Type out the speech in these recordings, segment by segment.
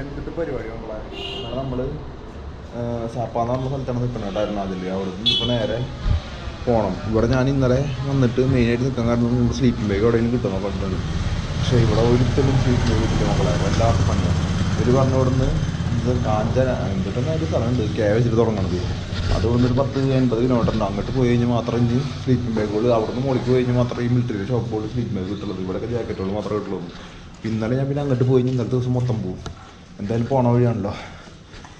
എന്തിട്ട് പരിപാടി നമ്മളെ? നമ്മൾ സാപ്പാന്ന് പറഞ്ഞ സ്ഥലത്താണ് നിൽക്കുന്നത് അരുണാചലിൽ അവിടെ നിന്ന് ഇപ്പോൾ നേരെ പോണം. ഇവിടെ ഞാൻ ഇന്നലെ വന്നിട്ട് മെയിനായിട്ട് നിൽക്കാൻ കാരണം നമ്മുടെ സ്ലീപ്പിംഗ് ബാഗ് എവിടെയെങ്കിലും കിട്ടുമോ പറഞ്ഞിട്ടുണ്ട് പക്ഷേ ഇവിടെ ഒരിക്കലും സ്ലീപ്പിംഗ് ബാഗ് കിട്ടില്ല മക്കളെ. വല്ലാത്ത പണിയാണ് ഇവർ പറഞ്ഞ ഇവിടുന്ന് ഇത് കാഞ്ചന എന്തിട്ടെന്നാ ഒരു സ്ഥലമുണ്ട്. കേ വെച്ചിട്ട് തുടങ്ങണത്. അത് ഒരു പത്ത് എൺപത് കിലോമീറ്റർ ഉണ്ട്. അങ്ങോട്ട് പോയി കഴിഞ്ഞാൽ മാത്രം ഇനി സ്ലീപ്പിംഗ് ബാഗുകൾ അവിടെ നിന്ന് മുകളിൽ പോയി കഴിഞ്ഞാൽ മാത്രമേ ഈ മിലിറ്ററി ഷോപ്പുകൾ സ്ലീപ്പിംഗ് ബാഗ് കിട്ടുള്ളൂ. ഇവിടെയൊക്കെ ജാക്കറ്റുകൾ മാത്രമേ കിട്ടുള്ളൂ. ഇന്നലെ ഞാൻ പിന്നെ അങ്ങോട്ട് പോയി ഇന്നലത്തെ ദിവസം മൊത്തം പോകും. എന്തായാലും പോണ വഴിയാണല്ലോ.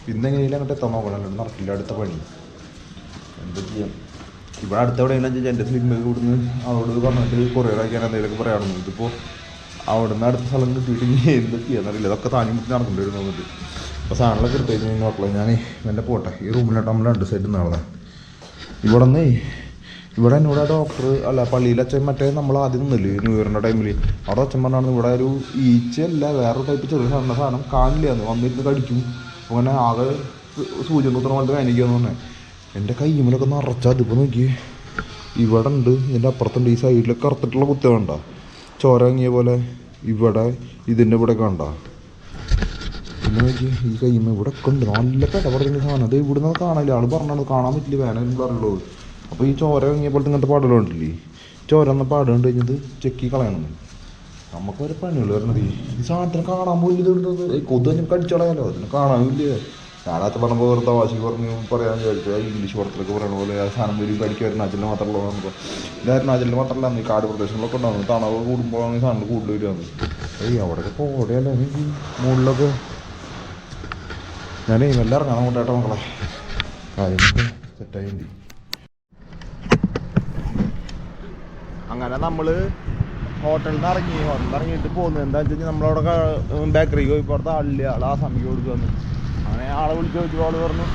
പിന്നെ എങ്ങനെയും അങ്ങോട്ട് എത്താൻ നോക്കണമല്ലോ നടക്കില്ല. അടുത്ത പണി. എന്താ ചെയ്യാം? ഇവിടെ അടുത്ത എവിടെയെങ്കിലും വെച്ചാൽ എന്റെ ബാഗ് ഇവിടുന്ന് അവളോട് പറഞ്ഞിട്ട് കൊറിയർ അയക്കാൻ എന്തെങ്കിലുമൊക്കെ പറയാറുണ്ട്. ഇതിപ്പോൾ അവിടെ നിന്ന് അടുത്ത സ്ഥലം കിട്ടിയിട്ട് ഇനി എന്താ ചെയ്യാന്നറിയില്ല. ഇതൊക്കെ താനും മുട്ടി നടക്കേണ്ടി വരും തോന്നിട്ട് അപ്പോൾ സാധനങ്ങളൊക്കെ എടുത്തു കഴിഞ്ഞാൽ ഞാൻ എന്റെ പോട്ടെ. ഈ റൂമിലോട്ട് നമ്മൾ രണ്ട് സൈഡിൽ നടന്നേ. ഇവിടെ നിന്ന് ഇവിടെ എന്നോട് ഡോക്ടർ അല്ല പള്ളിയിൽ അച്ഛൻ മറ്റേ നമ്മൾ ആദ്യം നിന്നില്ലേ? ന്യൂ ഇയറിന്റെ ടൈമിൽ അവിടെ അച്ഛൻ പറഞ്ഞാണ് ഇവിടെ ഒരു ഈച്ചയല്ല വേറൊരു ടൈപ്പ് ചെറിയ സാധനം സാധനം കാണില്ല. എന്ന് വന്നിരുന്ന് കടിക്കും. അങ്ങനെ ആകെ സൂചന കുത്തണ പോലത്തെ വേനിക്കാന്ന് പറഞ്ഞേ. എന്റെ കയ്യുമ്മലൊക്കെ നിറച്ചാൽ അതിപ്പോൾ നോക്കി ഇവിടെ ഉണ്ട് ഇതിന്റെ അപ്പുറത്തുണ്ട്. ഈ സൈഡിലൊക്കെ കറുത്തിട്ടുള്ള കുത്ത വേണ്ട ചോര ഇറങ്ങിയ പോലെ. ഇവിടെ ഇതിന്റെ ഇവിടെ കണ്ട? പിന്നെ ഈ കയ്യുമ്മ ഇവിടെ ഒക്കെ ഉണ്ട്. നല്ല പെട പറഞ്ഞ സാധനം. അത് ഇവിടുന്ന് കാണാനില്ല. ആൾ പറഞ്ഞാണ് കാണാൻ പറ്റില്ല. വേനലും പറയുള്ളൂ അപ്പോൾ ഈ ചോര ഇറങ്ങിയപ്പോഴത്തെ ഇങ്ങനത്തെ പാടലുണ്ടല്ലേ ചോര എന്ന പാട് കണ്ടു കഴിഞ്ഞത് ചെക്കി കളയണം. നമുക്കൊരു പണിയുള്ളൂ വരണത് ഈ സാധനത്തിന് കാണാൻ ഈ കൊതുകിനെ കടിച്ചളയാലോ അതിന് കാണാനില്ല? ഞാനകത്ത് പറഞ്ഞപ്പോൾ വെറുതെ വാശി പറഞ്ഞു പറയാൻ വിചാരിച്ചു. ഇംഗ്ലീഷ് പടത്തിലൊക്കെ പറയണ പോലെ ആ സാധനം വരും കടിക്കുക അരുണാചലിൽ മാത്രമല്ല നമുക്ക് ഇത് അരുണാചലിൽ മാത്രമല്ല ഈ കാട് പ്രദേശങ്ങളൊക്കെ ഉണ്ടാകുന്നു തണവ് കൂടുമ്പോഴാണ് ഈ സാധനം കൂടുതൽ വരുവാന്ന് ഏയ് അവിടെയൊക്കെ പോടെയല്ലോ എനിക്ക് മുകളിലൊക്കെ. ഞാനേ മെല്ലെ ഇറങ്ങാൻ കൊണ്ടേട്ടോ മക്കളെ. കാര്യങ്ങളൊക്കെ സെറ്റായി അങ്ങനെ നമ്മൾ ഹോട്ടലിൽ നിന്ന് ഇറങ്ങി ഹോട്ടലിൽ നിന്ന് ഇറങ്ങിയിട്ട് പോകുന്നത് എന്താ വെച്ച് കഴിഞ്ഞാൽ നമ്മളവിടെ ബേക്കറിക്ക് പോയി അവിടുത്തെ ആളില്ല ആൾ ആ സമയം കൊടുക്കുവന്ന് അങ്ങനെ ആളെ വിളിച്ചു ചോദിച്ചു ആൾ പറഞ്ഞു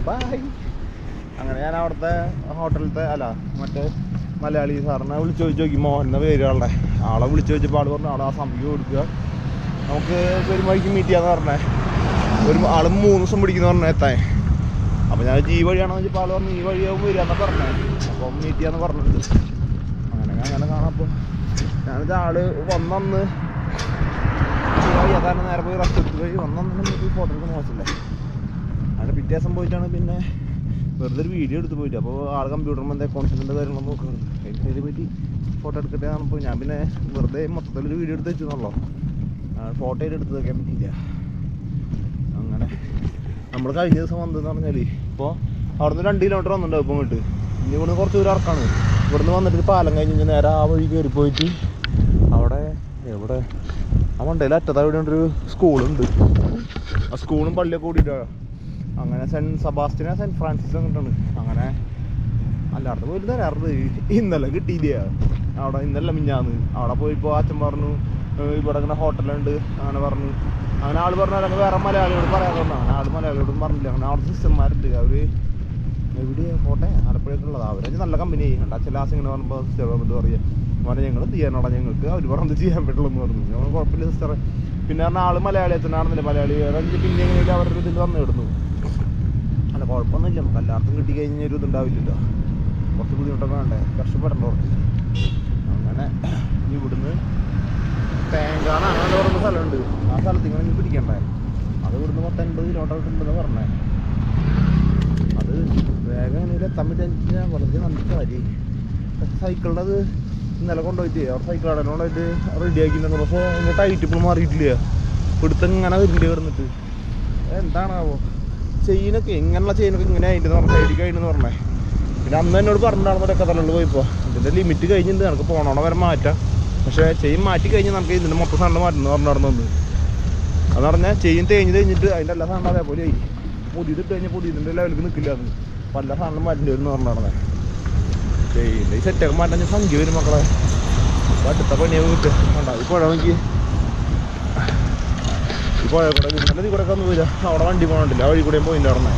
ബൈ. അങ്ങനെ ഞാൻ അവിടുത്തെ ഹോട്ടലിലത്തെ അല്ല മറ്റേ മലയാളി സാറിനെ വിളിച്ചു ചോദിച്ചു നോക്കി മോഹൻ എന്ന പേര് ആളെ വിളിച്ചു ചോദിച്ചപ്പോൾ ആൾ പറഞ്ഞു ആളെ ആ സമയം കൊടുക്കുക നമുക്ക് പെരുമാഴിക്ക് മീറ്റ് ചെയ്യാന്ന് പറഞ്ഞേ. ഒരു ആൾ മൂന്ന് ദിവസം പിടിക്കുന്ന പറഞ്ഞ എത്താൻ. അപ്പോൾ ഞാൻ ഈ വഴിയാണോ ചോദിച്ചപ്പോൾ ആൾ പറഞ്ഞു ഈ വഴിയാവും വരികയെന്ന് പറഞ്ഞു. അപ്പം മീറ്റ് ചെയ്യാന്ന് അങ്ങനെ അങ്ങനെ കാണാം അപ്പോൾ ഞാനിത് ആൾ വന്നന്ന് ഏതാണ്ട് നേരെ പോയി റസ്റ്റ് പോയി വന്നന്ന് ഫോട്ടോ എടുക്കുന്ന മോശമല്ലേ അങ്ങനെ പിറ്റേ ദിവസം പോയിട്ടാണ് പിന്നെ വെറുതെ ഒരു വീഡിയോ എടുത്ത് പോയിട്ട്. അപ്പോൾ ആൾ കമ്പ്യൂട്ടറിൽ എന്താ കോൺഫിഡന്റ് കാര്യങ്ങളൊന്നും നോക്കുന്നത് അതിനെ പറ്റി ഫോട്ടോ എടുക്കട്ടെ പറഞ്ഞപ്പോൾ ഞാൻ പിന്നെ വെറുതെ മൊത്തത്തിലൊരു വീഡിയോ എടുത്ത് വെച്ചെന്നുള്ളൂ ഫോട്ടോ എടുത്തതൊക്കെ പറ്റിയില്ല. അങ്ങനെ. നമ്മൾ കഴിഞ്ഞ ദിവസം വന്നതെന്ന് പറഞ്ഞാൽ ഇപ്പോൾ അവിടെ നിന്ന് രണ്ട് കിലോമീറ്റർ വന്നിട്ടുണ്ടാവും ഇപ്പം ഇങ്ങോട്ട്. ഇനി ഇവിടുന്ന് കുറച്ച് ദൂരം ഇറക്കാണ്. ഇവിടുന്ന് വന്നിട്ട് പാലം കഴിഞ്ഞ് നേരെ ആ വഴി കയറി പോയിട്ട് അവിടെ എവിടെ? ആ മണ്ടയിൽ അറ്റത്ത് അവിടെ ഒരു സ്കൂളുണ്ട് ആ സ്കൂളും പള്ളിയൊക്കെ കൂടിയിട്ടാണ് അങ്ങനെ സെന്റ് സബാസ്റ്റിനെ സെന്റ് ഫ്രാൻസിസ് അങ്ങോട്ടാണ് അങ്ങനെ അല്ലാത്ത പോയിട്ട് തരാറുണ്ട്. ഇന്നലെ കിട്ടിയില്ല? അവിടെ ഇന്നലെ മിഞ്ഞാന്ന്. അവിടെ പോയിപ്പോൾ അച്ഛൻ പറഞ്ഞു ഇവിടെ ഇങ്ങനെ ഹോട്ടലുണ്ട് അങ്ങനെ പറഞ്ഞു. അങ്ങനെ ആൾ പറഞ്ഞു അല്ലെങ്കിൽ വേറെ മലയാളിയോട് പറഞ്ഞു അങ്ങനെ ആൾ മലയാളിയോടും പറഞ്ഞില്ല. അങ്ങനെ അവിടെ സിസ്റ്റർമാരുണ്ട്. അവർ എവിടെ? കോട്ടെ ഉള്ളത് അവരെ നല്ല കമ്പനി കണ്ട ചിലാസ് ഇങ്ങനെ പറയുമ്പോൾ സിസ്റ്റർ എന്ത് പറയുക മോനെ ഞങ്ങൾ ചെയ്യാനോടാ ഞങ്ങൾക്ക് അവർ പറഞ്ഞത് ചെയ്യാൻ പറ്റുള്ളൂ എന്ന് പറഞ്ഞു. ഞങ്ങൾ കുഴപ്പമില്ല സിസ്റ്റർ പിന്നെ പറഞ്ഞാൽ ആൾ മലയാളി അച്ഛനാണെന്നില്ല മലയാളി വേറെ പിന്നെ എങ്ങനെയും അവരുടെ ഇതിൽ വന്നു ഇടുന്നു. അല്ല കുഴപ്പമൊന്നുമില്ല. നമുക്ക് എല്ലാവർക്കും കിട്ടി കഴിഞ്ഞാൽ ഒരു ഇതുണ്ടാവില്ലല്ലോ. കുറച്ച് ബുദ്ധിമുട്ടൊക്കെ വേണ്ടേ? കഷ്ടപ്പെടണ്ട കുറച്ച്. അങ്ങനെ ഇവിടുന്ന് തേങ്കാണ് അങ്ങനെ പറഞ്ഞ സ്ഥലമുണ്ട്. ആ സ്ഥലത്ത് ഇങ്ങനെ പിടിക്കണ്ടേ? അത് ഇവിടുന്ന് പത്ത് എൺപത് കിലോമീറ്റർ ഉണ്ടെന്ന് പറഞ്ഞേ. അത് വേഗം എത്താൻ പറ്റിയ വളരെ നല്ല കാര്യം. സൈക്കിളിന്റെ അത് ഇന്നലെ കൊണ്ടുപോയിട്ട് അവിടെ സൈക്കിൾ കടയിൽ കൊണ്ടുപോയിട്ട് റെഡി ആക്കിയിട്ടുണ്ടെന്ന് പക്ഷേ അതിന്റെ ടൈറ്റ് ഇപ്പോൾ മാറിയിട്ടില്ല. ഇവിടുത്തെ ഇങ്ങനെ വരുന്നുണ്ട് കിടന്നിട്ട്. എന്താണാവോ? ചെയിനൊക്കെ ഇങ്ങനെയുള്ള ചെയിനൊക്കെ ഇങ്ങനെ അതിന്റെ പറഞ്ഞ. സൈഡിൽ കഴിഞ്ഞെന്ന് പറഞ്ഞേ. പിന്നെ അന്ന് എന്നോട് പറഞ്ഞിട്ടാണെന്നൊക്കെ കഥകളിൽ പോയിപ്പോൾ ഇതിന്റെ ലിമിറ്റ് കഴിഞ്ഞിട്ടുണ്ട്. നമുക്ക് പോണോണം വരെ മാറ്റാം. പക്ഷേ ചെയിൻ മാറ്റി കഴിഞ്ഞാൽ നമുക്ക് ഇതിന്റെ മൊത്തം സാധനം മാറ്റുന്നു പറഞ്ഞു നടന്നത് അത് പറഞ്ഞാൽ ചെയിൻ തേഞ്ഞ് തേഞ്ഞിട്ട് അതിന്റെ എല്ലാ സാധനം അതേപോലെ ആയി. പുതിയതിട്ട് കഴിഞ്ഞാൽ പുതിയതിന്റെ ലെവലിൽ നിൽക്കില്ല അത്. പല സാധനം മാറ്റേണ്ടി വരുന്നു പറഞ്ഞു നടന്നത് ചെയിന്റെ ഈ സെറ്റൊക്കെ മാറ്റാൻ സംഖ്യ വരും മക്കളെ. അപ്പോൾ അടുത്ത പണിയൊക്കെ കിട്ടുക വേണ്ട ഈ പുഴ നോക്കി ഈ പുഴ കൂടെ ഈ കൂടെ ഒക്കെ ഒന്നും പോയില്ല അവിടെ വണ്ടി പോകണ്ടില്ല ആ വഴി കൂടെയും പോയില്ല പറഞ്ഞേ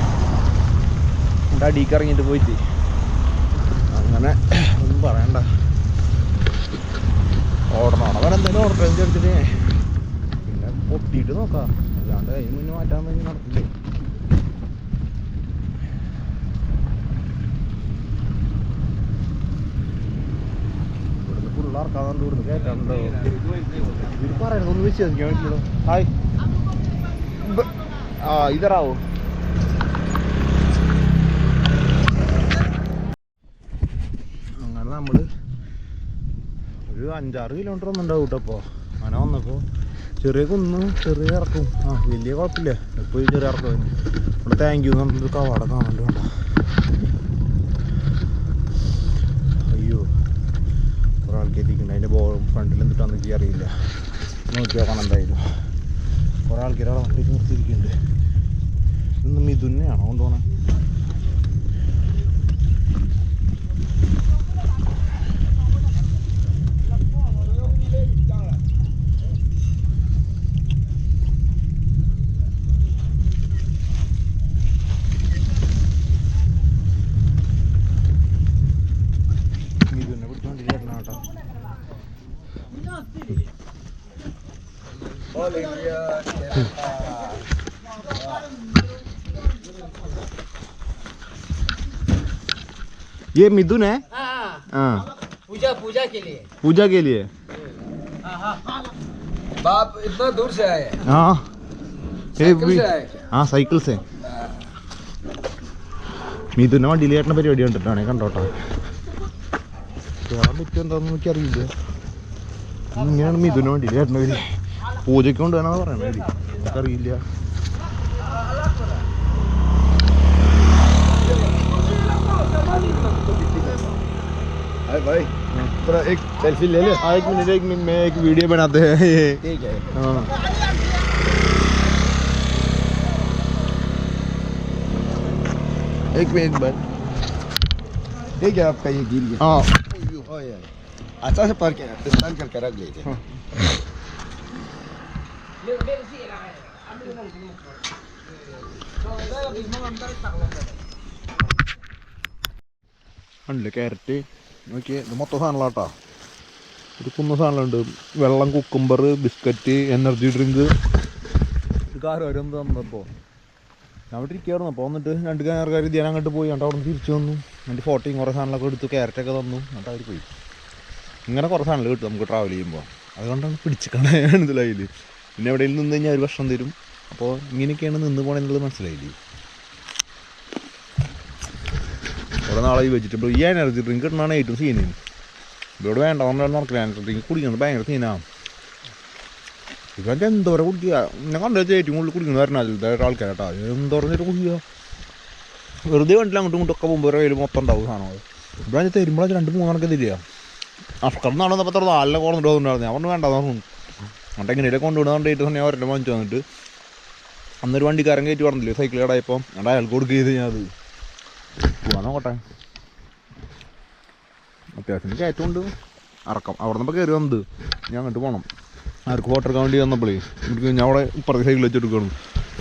എന്റെ അടിക്ക് ഇറങ്ങിയിട്ട് പോയിട്ട്. അങ്ങനെ ഒന്നും പറയണ്ട. ഓടണം അവൻ എന്തായാലും ഓർഡർ എടുത്തിട്ട് പിന്നെ പൊട്ടിയിട്ട് നോക്കാം. അല്ലാണ്ട് അതിന് മുന്നേ മാറ്റാൻ വേണ്ടി നടക്കില്ലേ? ഇവിടുന്ന് ഇറക്കാന്നുണ്ട് ഇവിടുന്ന് കയറ്റാനുണ്ടോ ഇത് പറയുന്നതൊന്നും വിശ്വസിക്കാൻ പറ്റില്ലല്ലോ. ഹായ്. ആ ഇതറാവോ അങ്ങനെ നമ്മൾ ഒരു അഞ്ചാറ് കിലോമീറ്റർ ഒന്നുണ്ടാവും കേട്ടോ അപ്പോൾ അങ്ങനെ വന്നപ്പോൾ ചെറിയ കുന്ന് ചെറിയ ഇറക്കും. ആ വലിയ കുഴപ്പമില്ല. എപ്പോഴും ചെറിയ ഇറക്കം ഇവിടെ താങ്ക് യു എന്ന് പറഞ്ഞിട്ട് കവാട കാണാണ്ട് വേണ്ട അയ്യോ. കുറേ ആൾക്കാർ ഇരിക്കുന്നുണ്ട്. അതിന്റെ ബോ ഫ്രണ്ടിൽ എന്തിട്ടാന്ന് എനിക്ക് അറിയില്ല. നോക്കി നോക്കണം എന്തായാലും. കുറേ ആൾക്കാർ അവിടെ വണ്ടി നിർത്തിയിരിക്കുന്നുണ്ട്. ഇന്ന് മിഥുനെയാണോ കൊണ്ടുപോകണേ മിഥുനെ പിടിച്ചോണ്ടി ചേട്ടനാ കേട്ടോ ये मिथुन है हाँ हाँ पूजा पूजा के लिए पूजा के लिए बाप इतना दूर से आए हैं। हाँ ये साइकिल भी- से आए ആ സൈക്കിൾ സേ മിഥുന വണ്ടിയിൽ ചേട്ടൻ്റെ പരിപാടി കണ്ടിട്ടാണ് കണ്ടോട്ടോ കയറാൻ പറ്റുമോ എന്താണെന്ന് എനിക്കറിയില്ല ഇങ്ങനെയാണ് മിഥുന വണ്ടിയിൽ ചേട്ടൻ്റെ പേര് പൂജയ്ക്ക് കൊണ്ടുപോകാനാണ് പറയണത് പേര് എനിക്കറിയില്ല अपना एक सेल्फी ले ले। हाँ एक मिनट एक मिनट में एक वीडियो बनाते हैं। ये। ठीक है। हाँ। एक मिनट बन। ठीक है आपका ये गिर गया। हाँ। अच्छा से पर स्नान करके रख लेते हाँ। अंडे कहते നോക്കി ഇത് മൊത്തം സാധനങ്ങളാട്ടാ. ഒരു കുന്ന സാധനമുണ്ട് വെള്ളം കുക്കുംബർ ബിസ്ക്കറ്റ് എനർജി ഡ്രിങ്ക് ഒരു വരും തന്നപ്പോൾ ഞാൻ അവിടെ ഇരിക്കുകയായിരുന്നു അപ്പോൾ വന്നിട്ട് രണ്ട് കാറുകാർ ധ്യാനം അങ്ങോട്ട് പോയി. എന്നിട്ട് അവിടെ നിന്ന് തിരിച്ചു വന്നു. എന്നിട്ട് ഫോട്ടോയും കുറേ സാധനങ്ങളൊക്കെ എടുത്തു ക്യാരറ്റൊക്കെ തന്നു. എന്നിട്ട് അവർ പോയി. ഇങ്ങനെ കുറേ സാധനങ്ങൾ കിട്ടും നമുക്ക് ട്രാവൽ ചെയ്യുമ്പോൾ. അതുകൊണ്ടാണ് പിടിച്ചിക്കണേ മനസ്സിലായില്ലേ പിന്നെ എവിടെയെങ്കിലും നിന്ന് കഴിഞ്ഞാൽ ഒരു ഭക്ഷണം തരും. അപ്പോൾ ഇങ്ങനെയൊക്കെയാണ് നിന്ന് പോകണമെന്നുള്ളത് മനസ്സിലായില്ലേ? ഇവിടെ നാളെ ഈ വെജിറ്റബിൾ ഈ എനർജി ഡ്രിങ്ക് കിട്ടണതാണ് ഏറ്റവും സീന് ഇവിടെ വേണ്ട പറഞ്ഞാൽ നടക്കില്ല എനർജി ഡ്രിങ്ക് കുടിക്കുന്നത് ഭയങ്കര സീനാണ് ഇവന്റെ എന്തോരം കുടിക്കുക ഞാൻ കണ്ടത് ഏറ്റവും കൂടുതൽ കുടിക്കുന്നത് വരണ ആൾക്കാരാട്ടാ. എന്തോരം നേരം കുടിക്കുക വെറുതെ കണ്ടില്ല അങ്ങോട്ടും ഇങ്ങോട്ടും ഒക്കെ പോകുമ്പോൾ കയ്യിൽ മൊത്തം ഉണ്ടാവും സാധനങ്ങൾ ഇവിടെ അതിന് തരുമ്പോഴാണ് രണ്ട് മൂന്നെണ്ണൊക്കെ തരിക അഫ്കർ നടന്നപ്പോൾ അത്ര നല്ല കുറഞ്ഞിട്ടുണ്ടായിരുന്നു ഞാൻ പറഞ്ഞു വേണ്ടെന്ന് പറഞ്ഞു. എന്നിട്ട് എങ്ങനെയൊക്കെ കൊണ്ടുവിടുന്നുണ്ടായിട്ട് തന്നെ അവരുടെ വാങ്ങിച്ചു വന്നിട്ട് അന്നൊരു വണ്ടിക്കാരൻ കയറ്റി പറഞ്ഞില്ലേ സൈക്കിൾ കടായപ്പം എന്നിട്ട് അയാൾക്ക് കൊടുക്കുക ഞാൻ അത്. പോവാൻ നോക്കട്ടെ. അത്യാവശ്യം കയറ്റമുണ്ട്. അറക്കം. അവിടെ നിന്ന് കയറി വന്നത്. ഞാൻ അങ്ങോട്ട് പോകണം ആർക്ക് ഫോട്ടോ എടുക്കാൻ വേണ്ടി വന്നപ്പോഴേ എനിക്ക് ഞാൻ അവിടെ ഇപ്പുറത്തെ സൈക്കിൾ വെച്ചെടുക്കണം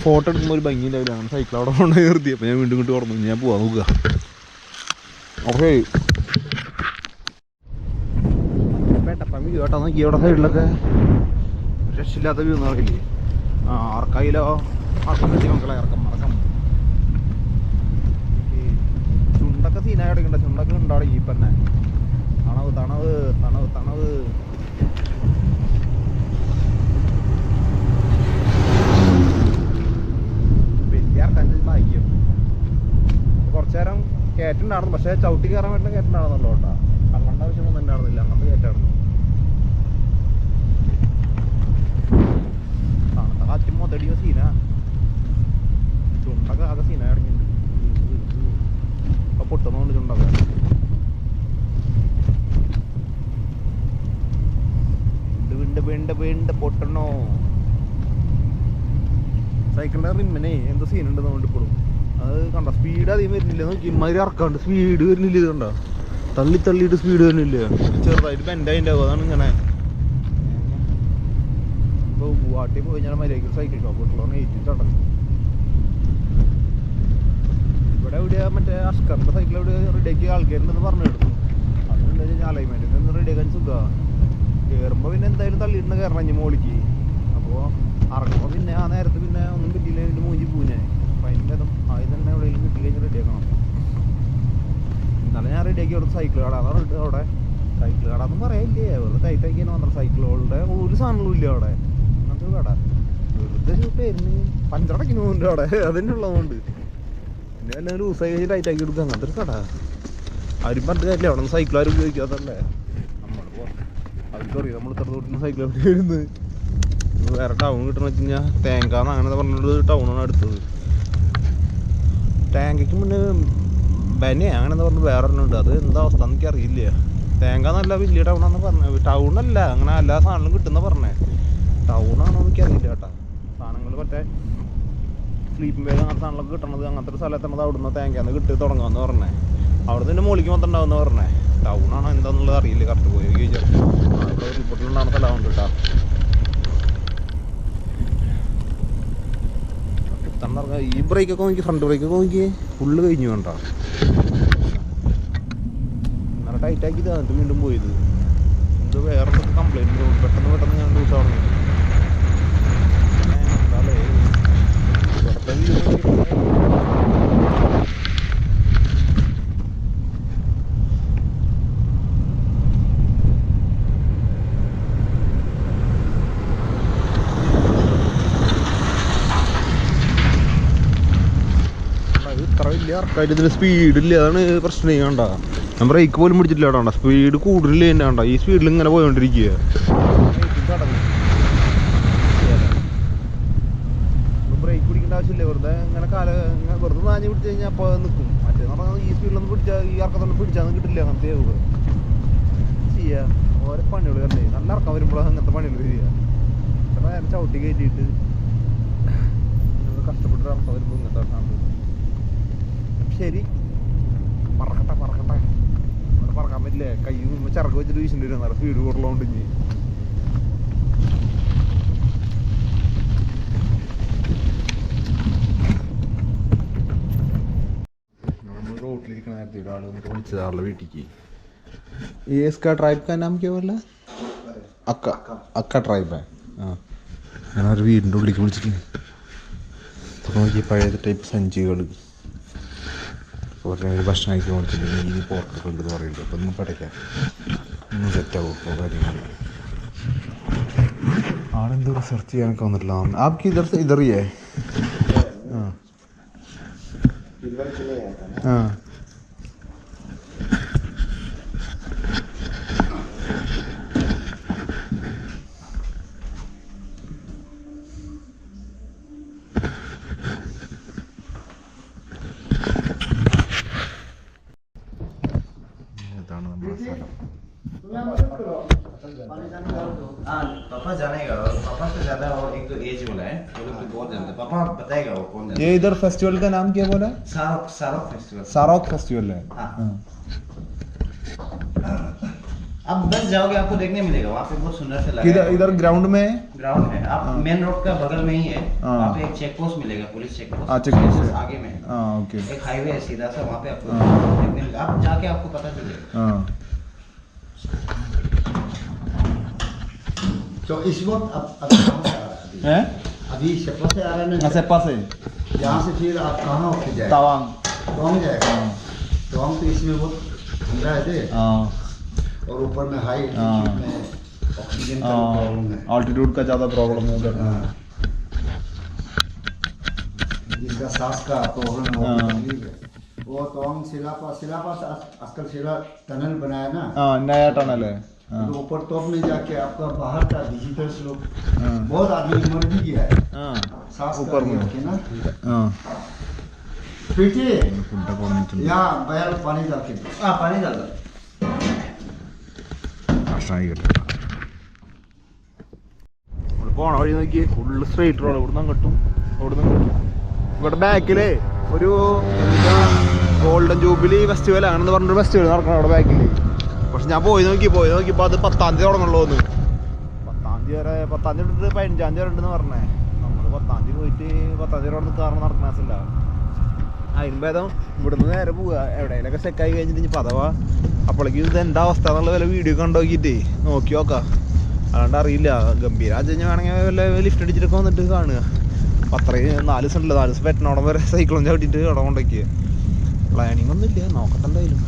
ഫോട്ടോ എടുക്കുമ്പോൾ ഒരു ഭംഗി ഉണ്ടാവില്ല. അങ്ങനെ സൈക്കിൾ അവിടെ കൊണ്ട് നിർത്തി അപ്പോൾ ഞാൻ വീണ്ടും ഇങ്ങോട്ട് പറഞ്ഞു ഞാൻ പോവാ നോക്കുക. ഓക്കെ കേട്ടോ നോക്കി ഇവിടെ സൈഡിലൊക്കെ രക്ഷയില്ലാത്ത വ്യൂ നോക്കില്ലേ ആ ആർക്കായിലോ ആർക്കും മക്കളെ ഇറക്കം ഇറക്കം ഈ ചുണ്ടൊക്കെ സീനായി അടക്കണ്ട ചുണ്ടൊക്കെ ഉണ്ടാവും ഈ തന്നെ തണവ് തണവ് തണവ് തണവ്. വലിയ ആർക്കാന്റെ ഭാഗ്യം. കുറച്ചു നേരം കയറ്റുണ്ടായിരുന്നു പക്ഷേ ചവിട്ടി കയറാൻ പറ്റുന്ന കയറ്റുണ്ടായിരുന്നല്ലോ കേട്ടോ. കള്ളണ്ട ആവശ്യമൊന്നും ഉണ്ടായിരുന്നില്ല. അങ്ങനത്തെ കയറ്റായിരുന്നു തണുത്ത കാറ്റും മുതടിയോ സീനാ. ചുണ്ടൊക്കെ ആകെ സീനായി അടങ്ങിയിട്ടുണ്ട് അതുകൊണ്ട് പൊട്ടുന്നോണ്ട് വീണ്ട വീണ്ട് വീണ്ട് പൊട്ടണോ? സൈക്കിളിന്റെ റിമ്മനെ എന്ത് സീൻ ഉണ്ട് അതുകൊണ്ട് ഇപ്പോഴും. അത് കണ്ട? സ്പീഡ് അധികം വരുന്നില്ല. നോക്കി ഇമ്മാതിരി ഇറക്കാണ്ട് സ്പീഡ് വരുന്നില്ല ഇത് കണ്ട? തള്ളി തള്ളിയിട്ട് സ്പീഡ് വരുന്നില്ല. ചെറുതായിട്ട് ബെൻഡായിന്റെ അതാണ് ഇങ്ങനെ. ഇപ്പോൾ ഗുവാഹട്ടി പോയി ഞാൻ മര്യാദയ്ക്ക് സൈക്കിൾ ഷോപ്പ് കിട്ടുള്ളൂ എയ്റ്റി ചടങ്ങ്. ഇവിടെ എവിടെയാ മറ്റേ അഷ്കറിന്റെ സൈക്കിൾ എവിടെ റെഡിയാക്കി ആൾക്കാരുണ്ടെന്ന് പറഞ്ഞു കൊടുത്തു അതുകൊണ്ട് കഴിഞ്ഞാൽ അലൈൻമെന്റ് ഒന്ന് റെഡിയാക്കാൻ സുഖമാണ് കയറുമ്പോൾ പിന്നെ എന്തായാലും തള്ളിയിട്ടുണ്ട് കയറണം ഇനി മോളിക്ക്. അപ്പോൾ ഇറങ്ങുമ്പോൾ പിന്നെ ആ നേരത്ത് പിന്നെ ഒന്നും കിട്ടിയില്ല എന്റെ മൂഞ്ചി പൂനെ അപ്പം അതിന്റെ ഭേദം ആദ്യം തന്നെ എവിടെയെങ്കിലും കിട്ടി കഴിഞ്ഞാൽ റെഡിയാക്കണം ഇന്നലെ ഞാൻ റെഡിയാക്കി അവിടെ സൈക്കിൾ കട അതാണ് അവിടെ സൈക്കിൾ കട ഒന്നും പറയില്ലേ വെറുതെ ടൈറ്റ് തന്നെ മാത്രം സൈക്കിളുകളുടെ ഒരു സാധനങ്ങളും ഇല്ല അവിടെ. അങ്ങനത്തെ ഒരു കട. വെറുതെ പേരിന് പഞ്ചടക്കിന് പോകുന്നുണ്ട് അവിടെ. അതന്നെ ഉള്ളതുകൊണ്ട്. പിന്നെ ഒരു ലൂസായി കഴിഞ്ഞ് ടൈറ്റ് ആക്കി കൊടുക്കുക അങ്ങനത്തെ ഒരു കട. ആരും പറഞ്ഞിട്ട് കാര്യമില്ല. അവിടെ നിന്ന് സൈക്കിൾ ആരും ഉപയോഗിക്കാത്തല്ലേ നമ്മൾ അവർക്കറിയാം നമ്മൾ ഇത്ര തൊട്ടിന് സൈക്കിൾ എവിടെ വരുന്നത്. വേറെ ടൗൺ കിട്ടണമെന്ന് വെച്ച് കഴിഞ്ഞാൽ തേങ്കാന്ന് അങ്ങനെ പറഞ്ഞൊരു ടൗണാണ് അടുത്തത്. ടാങ്കയ്ക്ക് മുന്നേ ബനെ അങ്ങനെ പറഞ്ഞു വേറെ ഒരെണ്ണമുണ്ട് അത് എന്താ അവസ്ഥ എനിക്ക് അറിയില്ല. തേങ്ക നല്ല വലിയ ടൗണാന്ന് പറഞ്ഞത് ടൗണല്ല അങ്ങനെ എല്ലാ സാധനങ്ങളും കിട്ടുന്ന പറഞ്ഞേ. ടൗണാണോ എനിക്ക് അറിയില്ല കേട്ടാ. സാധനങ്ങൾ മറ്റേ സ്ലീപ്പിംഗ് ബാഗ് അങ്ങനത്തെ ആണല്ലോ കിട്ടണത്. അങ്ങനത്തെ ഒരു സ്ഥലത്താണ് അവിടുന്ന് തേങ്ങാന്ന് കിട്ടി തുടങ്ങാന്ന് പറഞ്ഞേ. അവിടെ നിന്ന് മോളിക്ക് മൊത്തം ഉണ്ടാവുന്ന പറഞ്ഞേ ടൗണാണോ എന്താണെന്നുള്ളത് അറിയില്ല കറക്റ്റ് പോയി ചോദിച്ചാൽ ഇവിടെ റിപ്പോർട്ടിലുണ്ടാകുന്ന സ്ഥലമുണ്ട് കേട്ടോ. ഈ ബ്രേക്കൊക്കെ നോക്കി ഫ്രണ്ട് ബ്രേക്കൊക്കെ നോക്കി ഫുള്ള് കഴിഞ്ഞു വേണ്ട ഇന്നലെ ടൈറ്റ് ആക്കി എന്നിട്ട് വീണ്ടും പോയത്. ഇത് വേറെ കംപ്ലൈന്റ് പെട്ടെന്ന് പെട്ടെന്ന് ഞാൻ ദിവസം അവിടെ ഇത്ര ഇറക്കായിട്ട് ഇതിന് സ്പീഡില്ല അതാണ് പ്രശ്നം ചെയ്യണ്ട ഞാൻ ബ്രേക്ക് പോലും പിടിച്ചിട്ടില്ല കേട്ടോ സ്പീഡ് കൂടുതലില്ല തന്നെ കണ്ട. ഈ സ്പീഡിൽ ഇങ്ങനെ പോയോണ്ടിരിക്കുക ബ്രേക്ക് പിടിക്കേണ്ട ആവശ്യമില്ല വെറുതെ ഇങ്ങനെ കാല വെറുതെ നാഞ്ഞ് പിടിച്ച് കഴിഞ്ഞാൽ അപ്പോൾ നിൽക്കും മറ്റേ പറഞ്ഞാൽ ഈ സ്പീഡിലൊന്നും പിടിച്ചാൽ ഈ ഇറക്കത്തൊന്നും പിടിച്ചാൽ കിട്ടില്ല അങ്ങനത്തെ ആവുക ചെയ്യാ. ഓരോ പണികൾ കണ്ടേ. നല്ല ഇറക്കം വരുമ്പോഴാണ് അങ്ങനത്തെ പണികൾ ചെയ്യുക ഇത്ര നേരം ചവിട്ടി കയറ്റിയിട്ട് കഷ്ടപ്പെട്ട് വരുമ്പോൾ ഇങ്ങനത്തെ ശരി. പറക്കട്ടെ പറക്കട്ടെ. അവിടെ പറക്കാൻ പറ്റില്ലേ? കൈ ചിറക്ക് വെച്ചിട്ട് വീശിണ്ടിരുന്നു നല്ല സ്പീഡ് കൂടുതലുണ്ട് ഇനി. റോട്ടിലിരിക്കണ നേരത്തെ ഉള്ളിലേക്ക് വിളിച്ചിട്ടുണ്ട് നോക്കി പഴയ ടൈപ്പ് സഞ്ചികൾ ഒരു ഭക്ഷണം കഴിക്കാൻ ഇനി ഈ പോർട്ടുകളുണ്ട് എന്ന് പറയുന്നത് അപ്പം നമുക്ക് അടയ്ക്കാം ഒന്ന് സെറ്റാവും ഇപ്പോൾ കാര്യങ്ങൾ ആളെന്തോ സെർച്ച് ചെയ്യാനൊക്കെ വന്നിട്ടില്ല. ആപ്പ് ഇതർ ഇതറിയേ ആ. ആ. इधर फेस्टिवल का नाम क्या बोला? सारोक सारोक फेस्टिवल सारोक फेस्टिवल है। हाँ। आप बस जाओगे आपको देखने मिलेगा। वहाँ पे बहुत सुंदर से लगा इधर इधर ग्राउंड में ग्राउंड है। आप हाँ। मेन रोड का बगल में ही है। हाँ। वहाँ पे एक चेक पोस्ट मिलेगा पुलिस चेक पोस्ट हाँ, आगे में। है। हाँ ओके एक हाईवे है सीधा सा वहाँ पे आपको हाँ। देखने मिलेगा। आप जाके आपको पता चलेगा। हाँ। तो इस वक्त अब अब से आ रहा है? अभी? हैं अभी से आ रहा है ना? से पास है। यहाँ से फिर आप कहाँ होके जाए तवांग। टोंग जाएगा? टोंग तो इसमें बहुत ठंडा है दे हाँ। और ऊपर में हाई हाँ। ऑक्सीजन का प्रॉब्लम है। ऑल्टीट्यूड का ज़्यादा प्रॉब्लम है उधर। हाँ। जिसका सांस का प्रॉब्लम हो हाँ। है। वो टोंग शिलापास शिलापास आज- आजकल शिला टनल बनाया ना? हाँ नया टनल है हाँ। तो ऊपर टॉप में जाके आपका बाहर का विजिटर्स लोग हाँ बहुत आदमी मर भी गया है हाँ सांस का ऊपर में लेके ना हाँ पीछे ഫുഡൊക്കെ വന്നിട്ടുണ്ട് यहाँ बैल पानी डाल के दो। हाँ पानी डाल दो ഭക്ഷണം പോണ വഴി നോക്കി ഫുള്ള് സ്ട്രൈറ്റ് റോഡ് ഇവിടുന്ന് അങ്ങോട്ടും ഇവിടുന്ന് അങ്ങോട്ടും ഇവിടെ ബാക്കില് ഒരു ഗോൾഡൻ ജൂബിലി ഫെസ്റ്റിവൽ ആണെന്ന് പറഞ്ഞൊരു ഫെസ്റ്റിവൽ നടക്കണം അവിടെ ബാക്കിൽ പക്ഷെ ഞാൻ പോയി നോക്കി പോയി നോക്കിയപ്പോൾ അത് പത്താം തീയതി തുടങ്ങുള്ളൂ എന്ന് പത്താം തീയതി വരെ പത്താം തീയതി ഇട്ടിട്ട് പതിനഞ്ചാം തീയതി വരെ ഉണ്ടെന്ന് പറഞ്ഞേ. നമ്മൾ പത്താം തീയതി പോയിട്ട് പത്താം തീയതി അവിടെ നിൽക്കാറ് നടക്കുന്ന അതിന് ഭേദം ഇവിടുന്ന് നേരെ പോവുക. എവിടെയെങ്കിലൊക്കെ സെക്കായി കഴിഞ്ഞിട്ട് ഇനി പതവാ അപ്പോഴേക്കും ഇത് എന്താ അവസ്ഥ എന്നുള്ള വല്ല വീഡിയോ കണ്ടോക്കിയിട്ട് നോക്കി നോക്കാം. അതുകൊണ്ട് അറിയില്ല. ഗംഭീര കഴിഞ്ഞാൽ വേണമെങ്കിൽ വല്ല ലിഫ്റ്റ് അടിച്ചിട്ടൊക്കെ വന്നിട്ട് കാണുക. അത്രയും നാല് ദിവസം ഉണ്ടല്ലോ നാല് ദിവസം പെറ്റനോടം വരെ സൈക്കിളും ചവിട്ടിയിട്ട് അവിടെ കൊണ്ടൊക്കെ. പ്ലാനിങ് ഒന്നും ഇല്ല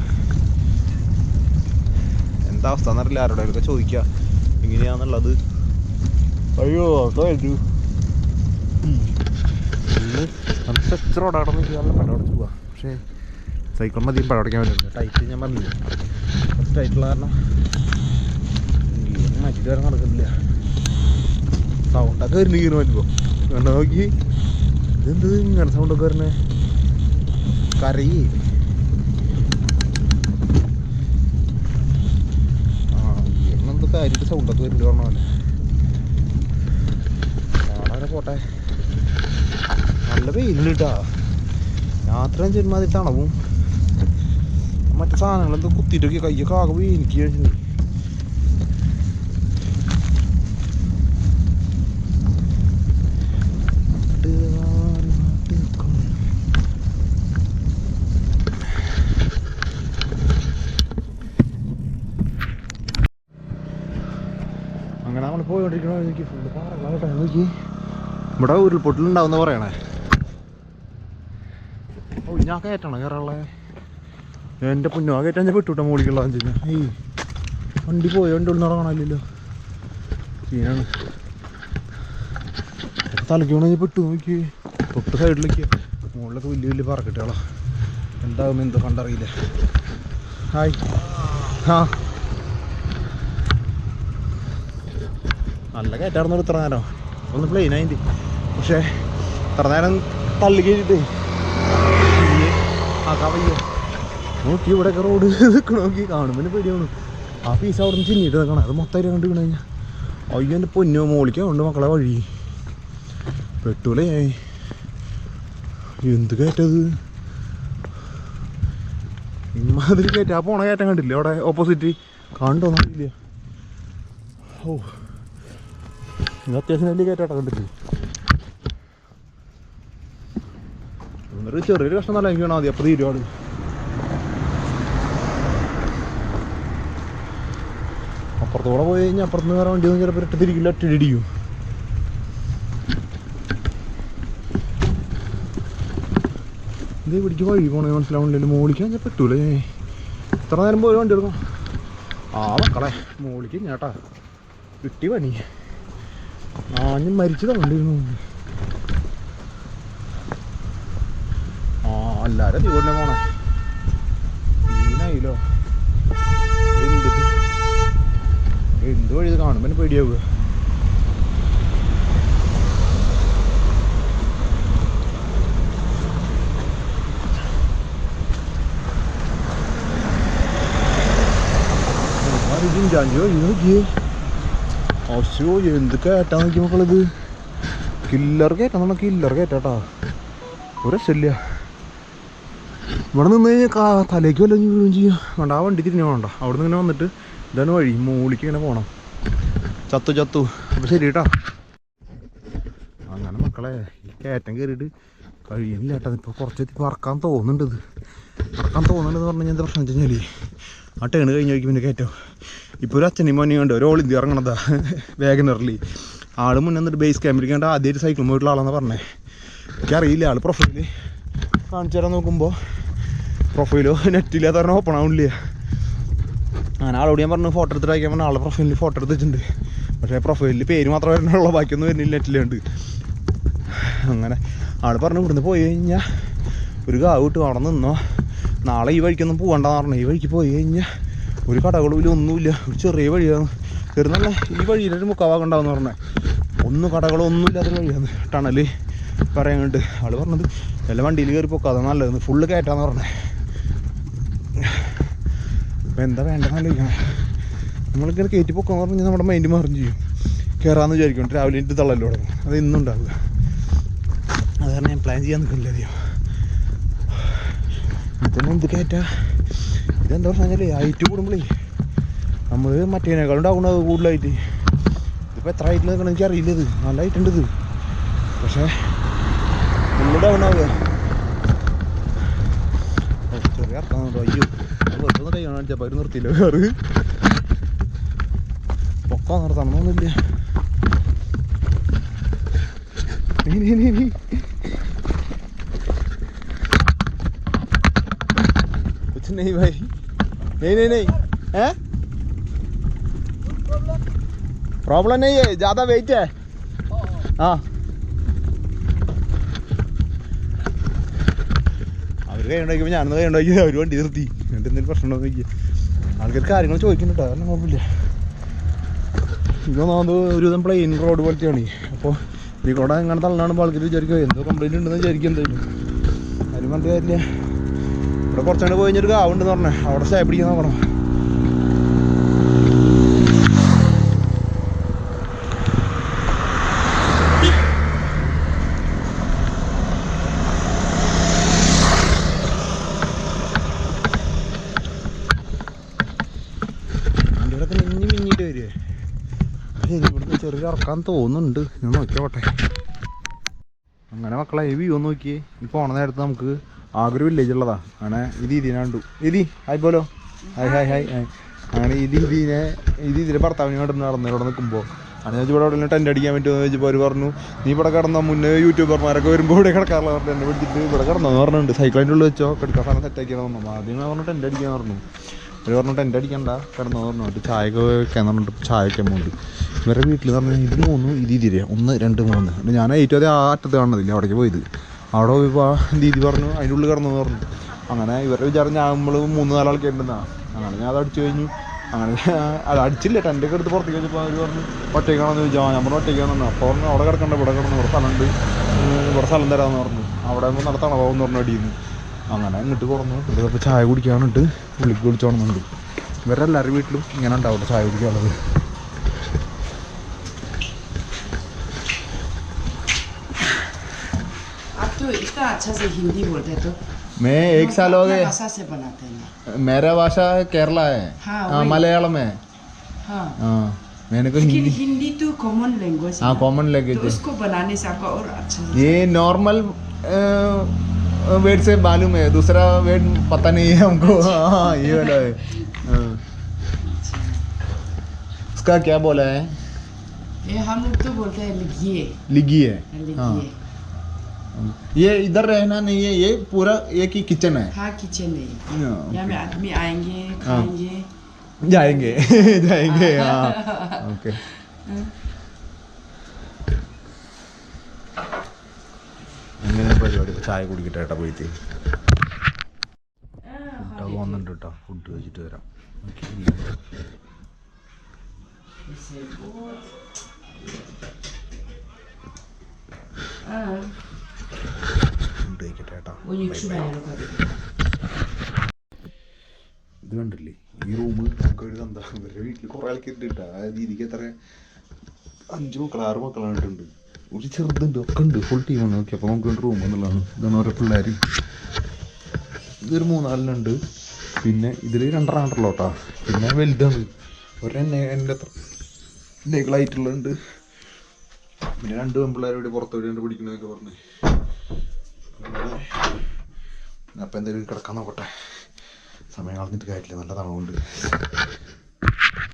എന്താ അവസ്ഥ എന്നറിയില്ല. ആരോടൊക്കെ ചോദിക്കുക എങ്ങനെയാന്നുള്ളത്. അയ്യോ ഓട്ടോ കഴിഞ്ഞു നമുക്ക് എത്ര റോഡാടെ ചെയ്യാനുള്ള പടം അടച്ചു പക്ഷേ സൈക്കിൾ മതി പടം അടയ്ക്കാൻ പറ്റില്ല. ടൈറ്റ് ഞാൻ പറഞ്ഞില്ല? ടൈറ്റുള്ള കാരണം ഗിയർ മാറ്റിയിട്ട് നടക്കുന്നില്ല. സൗണ്ടൊക്കെ വരുന്നു ഗിയർ മാറ്റുമ്പോൾ നോക്കി? ഇതെന്ത് ഇങ്ങനെ സൗണ്ടൊക്കെ വരണേ കരയേ ആ ഗിയറിനെന്തോ കാര്യമായിട്ട് സൗണ്ടൊക്കെ വരുന്നുണ്ട് പറഞ്ഞ പോലെ കാണാനെ പോട്ടെ. നല്ല വെയിലുണ്ട് കേട്ടാ യാത്ര ചെന്മാതി തണവും. മറ്റേ സാധനങ്ങളെന്തോ കുത്തിയിട്ടൊക്കെ കയ്യൊക്കെ ആകെ വേനിക്ക് കഴിഞ്ഞിട്ടുണ്ട് അങ്ങനെ നമ്മൾ പോയിക്കൊണ്ടിരിക്കണോ എനിക്ക് ഫുള്ള് പാറകളാകട്ടെ നോക്കി ഇവിടെ ഉരുൾപൊട്ടലുണ്ടാവുന്ന പറയണേ. ഓ ഞാൻ കയറ്റണം? കയറാനുള്ള എന്റെ പുന്നോ കയറ്റാൻ ഞാൻ പെട്ടുവിട്ടാ മോളിക്കുള്ള കഴിഞ്ഞാൽ ഈ വണ്ടി പോയോ വണ്ടി ഉള്ളിൽ നടക്കണമല്ലോ സീനാണ്. തലയ്ക്ക് വേണമെങ്കിൽ പെട്ടു നോക്കി തൊട്ട് സൈഡിലേക്ക്. മുകളിലൊക്കെ വലിയ വലിയ പറക്കട്ടുകളാ. എന്താകും എന്തോ കണ്ടറിയില്ല. ഹായ്. ആ. നല്ല കയറ്റാർന്നു നേരം. ഒന്ന് പ്ലെയിൻ ആയിട്ട് പക്ഷേ ഇത്ര നേരം തള്ളി കഴിഞ്ഞിട്ടേ ആക്കാൻ വയ്യ നോക്കി ഇവിടെയൊക്കെ റോഡ് നിൽക്കണ നോക്കി കാണുമ്പോൾ പേടിയാണ്. ആ പീസ് അവിടെ നിന്ന് ചിന്നിട്ട് നിൽക്കണം. അത് മൊത്തമായിട്ട് കണ്ടു കഴിഞ്ഞാൽ അയ്യോ എന്റെ പൊന്നോ മോളിക്കാ ഉണ്ട് മക്കളെ വഴി. പെട്ടൂലേ എന്ത് കയറ്റത്? ഇമാതിരി കയറ്റ. ആ പോണ കയറ്റം കണ്ടില്ലേ അവിടെ ഓപ്പോസിറ്റ് കണ്ടോന്നില്ല ഓ. ഇത് അത്യാവശ്യം വലിയ കയറ്റാട്ടാ കണ്ടിട്ട്. എന്നിട്ട് ചെറിയൊരു കഷ്ണം നല്ല എനിക്ക് വേണം? മതി. അപ്പോൾ തീരുവാണ് അപ്പുറത്തൂടെ പോയി കഴിഞ്ഞാൽ അപ്പുറത്ത് വേറെ വണ്ടി ഒന്നും ചിലപ്പോൾ ഇട്ടിരിക്കില്ല. ഒറ്റടിക്കും ഇത് ഇവിടേക്ക് വഴി പോണേ മനസ്സിലാവണില്ലല്ലോ മോളിക്കാൻ ഞാൻ പറ്റൂലേ. ഇത്ര നേരം പോയി വണ്ടി എടുക്കും ആ മക്കളെ മോളിക്ക് ഞാട്ടാ കിട്ടി പണി. ആ ഞാൻ മരിച്ചതാണ് ആ എല്ലാരും തീവണ്ടി പോണേ ഈനായില്ലോ എന്ത്? എന്ത് വഴി ഇത് കാണുമ്പോൾ പേടിയാവുക. അശോ എന്ത് കയറ്റാ നോക്കി മക്കളത് കില്ലർ കയറ്റാന്ന് കില്ലർ കയറ്റാട്ടാ ഒരു രക്ഷമില്ല ഇവിടെ നിന്ന് കഴിഞ്ഞാൽ തലേക്ക് വല്ല വീഴുകയും ചെയ്യും. വേണ്ട ആ വണ്ടി തിരിഞ്ഞു വേണ്ട. അവിടെ നിന്ന് ഇങ്ങനെ വന്നിട്ട് ഇതാണ് വഴി. മൂളിക്ക് ഇങ്ങനെ പോകണം ചത്തു ചത്തു. അപ്പം ശരി കേട്ടോ. അങ്ങനെ മക്കളെ ഈ കയറ്റം കയറിയിട്ട് കഴിയുന്നില്ല കേട്ടോ. ഇപ്പോൾ കുറച്ച് എത്തി പറക്കാൻ തോന്നുന്നുണ്ട് ഇത്. പറക്കാൻ തോന്നുന്നുണ്ടെന്ന് പറഞ്ഞു കഴിഞ്ഞാൽ എന്താ പ്രശ്നം വെച്ച് ആ ടേണ് കഴിഞ്ഞ് നോക്കി പിന്നെ കയറ്റോ. ഇപ്പോൾ ഒരു അച്ഛനും മോനെയും കണ്ട് ഒരു ഓൾ ഇന്ത്യ ഇറങ്ങണതാ വേഗനറിലി ആൾ മുന്നേ എന്നിട്ട് ബേസ് ക്യാമ്പിലേക്ക് കണ്ട ആദ്യമായിട്ട് സൈക്കിൾ പോയിട്ടുള്ള ആളാണെന്ന് പറഞ്ഞേ. എനിക്കറിയില്ല ആൾ പ്രൊഫൈൽ കാണിച്ചു തരാൻ നോക്കുമ്പോൾ പ്രൊഫൈലോ നെറ്റില്ലാത്ത പറഞ്ഞാൽ ഓപ്പൺ ആവുന്നില്ല അങ്ങനെ ആളോട് ഞാൻ പറഞ്ഞു ഫോട്ടോ എടുത്തിട്ട് അയക്കാൻ പറഞ്ഞാൽ പ്രൊഫൈലിൽ ഫോട്ടോ എടുത്തിട്ടുണ്ട്. പക്ഷേ പ്രൊഫൈലിൽ പേര് മാത്രമേ വരുന്നുള്ളൂ ബാക്കിയൊന്നും വരുന്നില്ല നെറ്റിലുണ്ട് അങ്ങനെ ആൾ പറഞ്ഞു ഇവിടുന്ന് പോയി കഴിഞ്ഞാൽ ഒരു കാവ് കിട്ടും അവിടെ നിന്നോ. നാളെ ഈ വഴിക്കൊന്നും പോകണ്ടെന്ന് പറഞ്ഞു. ഈ വഴിക്ക് പോയി കഴിഞ്ഞാൽ ഒരു കടകളുമില്ല ഒന്നുമില്ല. ഒരു ചെറിയ വഴിയാണ്. കയറുന്നല്ല ഈ വഴിയിലൊരു മുക്കാവാകണ്ടാവെന്ന് പറഞ്ഞേ. ഒന്നും കടകളോ ഒന്നും ഇല്ലാത്തൊരു വഴിയാണ് ടണൽ പറയാനുണ്ട് ആൾ പറഞ്ഞത് എല്ലാം വണ്ടിയിൽ കയറി പൊക്കാതെ നല്ലത്. ഫുള്ള് കയറ്റാന്ന് പറഞ്ഞേ. അപ്പം എന്താ വേണ്ടെന്ന് ആലോചിക്കണം. നമ്മളിങ്ങനെ കയറ്റി പൊക്കാന്ന് പറഞ്ഞാൽ നമ്മുടെ മൈൻഡ് മറിഞ്ഞ് ചെയ്യും. കയറാമെന്ന് വിചാരിക്കും. രാവിലെ എനിക്ക് തള്ളല്ലോ തുടങ്ങും. അത് ഇന്നും ഉണ്ടാവുക അത് കാരണം ഞാൻ പ്ലാൻ ചെയ്യാൻ നിൽക്കില്ല അധികം. ഇതന്നെ എന്ത് കയറ്റാ ഇതെന്താ പറഞ്ഞാൽ ഹൈറ്റ് കൂടുമ്പോഴേ നമ്മൾ മറ്റേനേക്കാളും ഉണ്ടാക്കുന്നത് കൂടുതലായിട്ട്. ഇതിപ്പോൾ എത്ര ഹൈറ്റിൽ നിൽക്കണം എനിക്ക് അറിയില്ല ഇത്. നല്ല ഹൈറ്റ് ഉണ്ട് ഇത്. പക്ഷേ ആവുക. ഓ, ചെറിയ അർത്ഥം അയ്യോ. വെറുതെ കൈ കാണിച്ചപ്പോൾ അവർ നിർത്തിയില്ല വേറെ പൊക്കം നിർത്തണമെന്നൊന്നുമില്ല നീ നീ നീ നീ कुछ नहीं भाई नहीं नहीं नहीं हैं प्रॉब्लम नहीं है ज़्यादा वेट है हाँ അവർ കൈ ഉണ്ടാക്കിയപ്പോൾ ഞാനൊന്ന് കൈ ഉണ്ടാക്കി അവർ വണ്ടി നിർത്തി എന്നിട്ട് എന്തെങ്കിലും പ്രശ്നമുണ്ടോ നോക്കി ആൾക്കാർ കാര്യങ്ങൾ ചോദിക്കുന്നുണ്ട്. കാരണം കുഴപ്പമില്ല. ഇതൊന്നാമത് ഒരു വിധം പ്ലെയിൻ റോഡ് പോലത്തെയാണ്. അപ്പോൾ ഈ കൂടെ ഇങ്ങനെ തള്ളാണുമ്പോൾ ആൾക്കാർ വിചാരിക്കുക എന്തോ കംപ്ലൈന്റ് ഉണ്ടെന്ന് വിചാരിക്കും എന്തായാലും. അതിന് പറഞ്ഞ കാര്യമില്ല. ഇവിടെ കുറച്ചുകൂടെ പോയി കഴിഞ്ഞൊരു കാവുണ്ടെന്ന് പറഞ്ഞേ. അവിടെ സ്റ്റേ പിടിക്കാൻ നോക്കണം വണ്ടികളൊക്കെ മിഞ്ഞി മിഞ്ഞിട്ട് വരുവേ പക്ഷേ ഇനി ഇവിടുന്ന് ചെറിയ ഇറക്കാൻ തോന്നുന്നുണ്ട്. ഞാൻ നോക്കിയോട്ടെ അങ്ങനെ മക്കളെ ഈ വ്യൂ നോക്കിയേ. ഈ പോണ നേരത്ത് നമുക്ക് ആഗ്രഹ വില്ലേജ് ഉള്ളതാ. അങ്ങനെ ഇത് ഇതിനാണ്ടു ഇതി ഹായ് പോലോ ഹായ് ഹായ് ഹായ് അങ്ങനെ ഇത് ഇതിനെ ഇത് ഇതിന്റെ ഭർത്താവിനെ കൊണ്ട് നടന്നു ഇവിടെ നിൽക്കുമ്പോൾ അങ്ങനെ ഞാൻ ഇവിടെ എവിടെയെങ്കിലും ടെന്റ് അടിക്കാൻ പറ്റുമോ? എന്ന് ചോദിച്ചപ്പോൾ അവർ പറഞ്ഞു നീ ഇവിടെ കിടന്ന മുന്നേ യൂട്യൂബർമാരൊക്കെ വരുമ്പോൾ ഇവിടെ കിടക്കാറില്ല പറഞ്ഞു എന്നെ പിടിച്ചിട്ട് ഇവിടെ കിടന്നു പറഞ്ഞിട്ടുണ്ട്. സൈക്കിളിന്റെ ഉള്ളിൽ വെച്ചോ കിടക്കാൻ സാധനം സെറ്റാക്കിയാണെന്ന് പറഞ്ഞു ആദ്യം പറഞ്ഞു ടെന്റ് അടിക്കാൻ പറഞ്ഞു. അവർ പറഞ്ഞിട്ട് എന്റെ അടിക്കണ്ട. കിടന്നു പറഞ്ഞു എന്നിട്ട് ചായയൊക്കെ വെക്കാൻ പറഞ്ഞിട്ട് ചായ വെക്കാൻ പോകുന്നുണ്ട് ഇവരുടെ വീട്ടിൽ പറഞ്ഞാൽ ഇത് മൂന്ന് ഇത് ഇതിരെ ഒന്ന് രണ്ട് മൂന്ന്. എന്നിട്ട് ഞാൻ ഏറ്റവും അതേ ആ അറ്റത്ത് കാണുന്നില്ല അവിടേക്ക് പോയത്. അവിടെ പോയപ്പോൾ ദീദി പറഞ്ഞു അതിന്റെ ഉള്ളിൽ കിടന്നു പറഞ്ഞു. അങ്ങനെ ഇവരുടെ വിചാരം ഞാൻ നമ്മൾ മൂന്ന് നാല് ആൾക്കാരുണ്ടെന്നാ അങ്ങനെ ഞാൻ അത് അടിച്ചു കഴിഞ്ഞു. അങ്ങനെ അത് അടിച്ചില്ല ടെന്റൊക്കെ എടുത്ത് പുറത്തേക്ക് വെച്ചപ്പോൾ അവർ പറഞ്ഞു ഒറ്റയ്ക്കാണെന്ന് ചോദിച്ചാൽ ഞാൻ പറഞ്ഞു ഒറ്റയ്ക്കാണെന്ന് അപ്പോൾ പറഞ്ഞു അവിടെ കിടക്കണ്ട ഇവിടെ കിടന്നു ഇവിടെ സ്ഥലമുണ്ട് ഇവിടെ സ്ഥലം തരാമെന്ന് പറഞ്ഞു. അവിടെ നടത്തണം എന്ന് പറഞ്ഞു അടിയുന്നു. അങ്ങനെ ഇങ്ങോട്ട് കുറഞ്ഞു ഇതിപ്പോൾ ചായ കുടിക്കാനുണ്ട് പുള്ളിക്ക് കുടിച്ചോണമെന്നുണ്ട് ഇവരുടെ എല്ലാവരുടെ വീട്ടിലും ഇങ്ങനെ ഉണ്ടാവും ചായ കുടിക്കാനുള്ളത് आप तो इतना अच्छा से हिंदी बोलते तो मैं एक साल हो अपना गए भाषा से बनाते हैं मेरा भाषा केरला है हाँ, हाँ वही। मलयालम है हाँ हाँ मैंने को लेकिन हिंदी हिंदी तो कॉमन लैंग्वेज हाँ कॉमन तो लैंग्वेज है उसको बनाने से आपको और अच्छा से ये नॉर्मल वर्ड से मालूम है दूसरा वर्ड पता नहीं है हमको। हाँ ये वाला है। हाँ। उसका क्या बोला है? ये हम लोग तो बोलते हैं लिखिए। लिगी है हाँ। ये इधर रहना नहीं है ये पूरा एक ही किचन है। हाँ किचन है। हाँ, यहाँ में आदमी आएँगे खाएँगे। जाएँगे। जाएँगे हाँ। ओके പരിപാടി ചായ കുടിക്കട്ടെ ഏട്ടാ പോയിട്ട് ഫുഡ് വന്നിട്ടുണ്ട് കേട്ടോ. ഫുഡ് കഴിച്ചിട്ട് വരാം. ഇത് കണ്ടില്ലേ? ഈ റൂമ് നമുക്ക് ഒരു എന്താ വീട്ടിൽ കുറേ ആൾക്കാർ ഇട്ടാ ആ രീതിക്ക് എത്ര? അഞ്ചു മക്കൾ ആറ് മക്കളായിട്ടുണ്ട് ഒരു ചെറുതുണ്ട്. ഒക്കെ ഉണ്ട് ഫുൾ ടീമാണ് ഓക്കെ അപ്പോൾ നമുക്ക് റൂം എന്നുള്ളതാണ്. ഇതാണ് ഓരോ പിള്ളേർ ഇതൊരു മൂന്നാലിനുണ്ട് പിന്നെ ഇതിൽ രണ്ടെണ്ണമുണ്ടല്ലോ കേട്ടോ പിന്നെ വലുതാണ്. ഒരെണ്ണ എന്റെ അത്ര നെകളായിട്ടുള്ളുണ്ട് പിന്നെ രണ്ട് പെൺപിള്ളേർ ഇവിടെ പുറത്ത് എവിടെയാണ് പിടിക്കണമെന്നൊക്കെ പറഞ്ഞ്. അപ്പം എന്തെങ്കിലും കിടക്കാൻ നോക്കട്ടെ. സമയം കളഞ്ഞിട്ട് കാര്യമില്ല. നല്ല തണവുണ്ട്